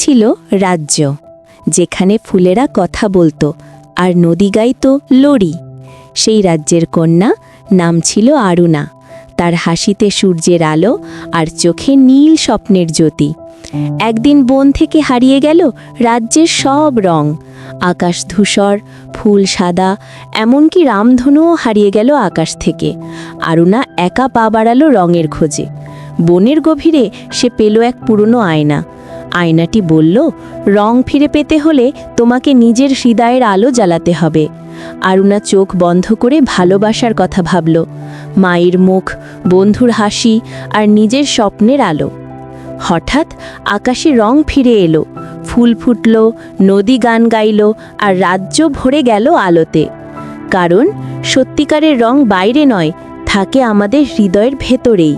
ছিল রাজ্য, যেখানে ফুলেরা কথা বলতো আর নদী গাইত লড়ি সেই রাজ্যের কন্যা নাম ছিল আরুণা তার হাসিতে সূর্যের আলো আর চোখে নীল স্বপ্নের জ্যোতি। একদিন বন থেকে হারিয়ে গেল রাজ্যের সব রং। আকাশ ধূসর, ফুল সাদা, এমনকি রামধনুও হারিয়ে গেল আকাশ থেকে। আরুণা একা পা বাড়ালো রঙের খোঁজে। বনের গভীরে সে পেল এক পুরনো আয়না। আয়নাটি বলল, রং ফিরে পেতে হলে তোমাকে নিজের হৃদয়ের আলো জ্বালাতে হবে। আরুণা চোখ বন্ধ করে ভালোবাসার কথা ভাবল। মায়ের মুখ, বন্ধুর হাসি আর নিজের স্বপ্নের আলো। হঠাৎ আকাশে রং ফিরে এলো, ফুল ফুটল, নদী গান গাইল আর রাজ্য ভরে গেল আলোতে। কারণ সত্যিকারের রং বাইরে নয়, থাকে আমাদের হৃদয়ের ভেতরেই।